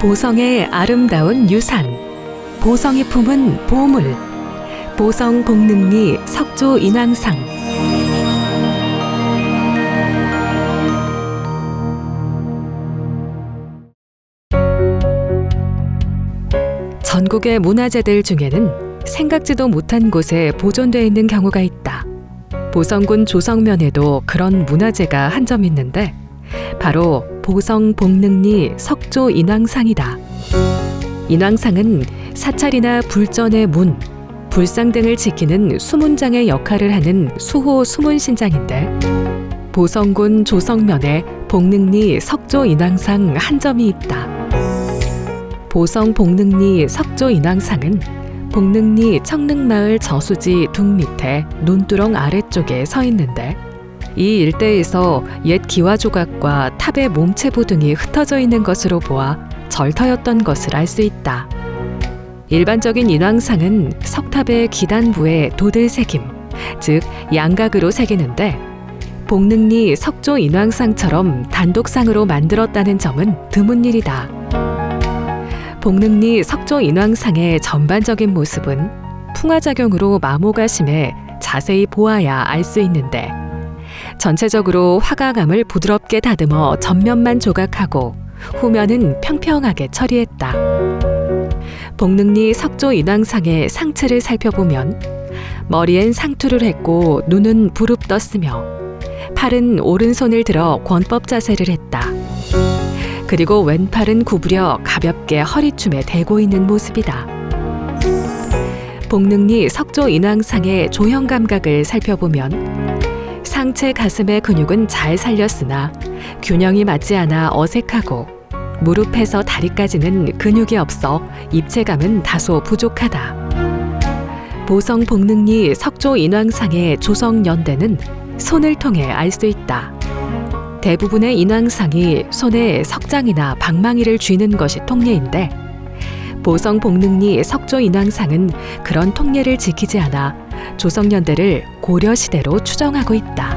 보성의 아름다운 유산. 보성이 품은 보물. 보성 복능리 석조 인왕상. 전국의 문화재들 중에는 생각지도 못한 곳에 보존되어 있는 경우가 있다. 보성군 조성면에도 그런 문화재가 한 점 있는데 바로 보성 복능리 석조 인왕상이다. 인왕상은 사찰이나 불전의 문, 불상 등을 지키는 수문장의 역할을 하는 수호 수문신장인데 보성군 조성면에 복능리 석조 인왕상 한 점이 있다. 보성 복능리 석조 인왕상은 복능리 청릉마을 저수지 둥 밑에 논두렁 아래쪽에 서 있는데 이 일대에서 옛 기와 조각과 탑의 몸체부 등이 흩어져 있는 것으로 보아 절터였던 것을 알 수 있다. 일반적인 인왕상은 석탑의 기단부에 도들 새김, 즉 양각으로 새기는데 복능리 석조 인왕상처럼 단독상으로 만들었다는 점은 드문 일이다. 복능리 석조 인왕상의 전반적인 모습은 풍화작용으로 마모가 심해 자세히 보아야 알 수 있는데 전체적으로 화가감을 부드럽게 다듬어 전면만 조각하고 후면은 평평하게 처리했다. 복능리 석조 인왕상의 상체를 살펴보면 머리엔 상투를 했고 눈은 부릅 떴으며 팔은 오른손을 들어 권법 자세를 했다. 그리고 왼팔은 구부려 가볍게 허리춤에 대고 있는 모습이다. 복능리 석조 인왕상의 조형 감각을 살펴보면 상체 가슴의 근육은 잘 살렸으나 균형이 맞지 않아 어색하고 무릎에서 다리까지는 근육이 없어 입체감은 다소 부족하다. 보성 복능리 석조 인왕상의 조성 연대는 손을 통해 알 수 있다. 대부분의 인왕상이 손에 석장이나 방망이를 쥐는 것이 통례인데 보성 복능리 석조 인왕상은 그런 통례를 지키지 않아 조성연대를 고려 시대로 추정하고 있다.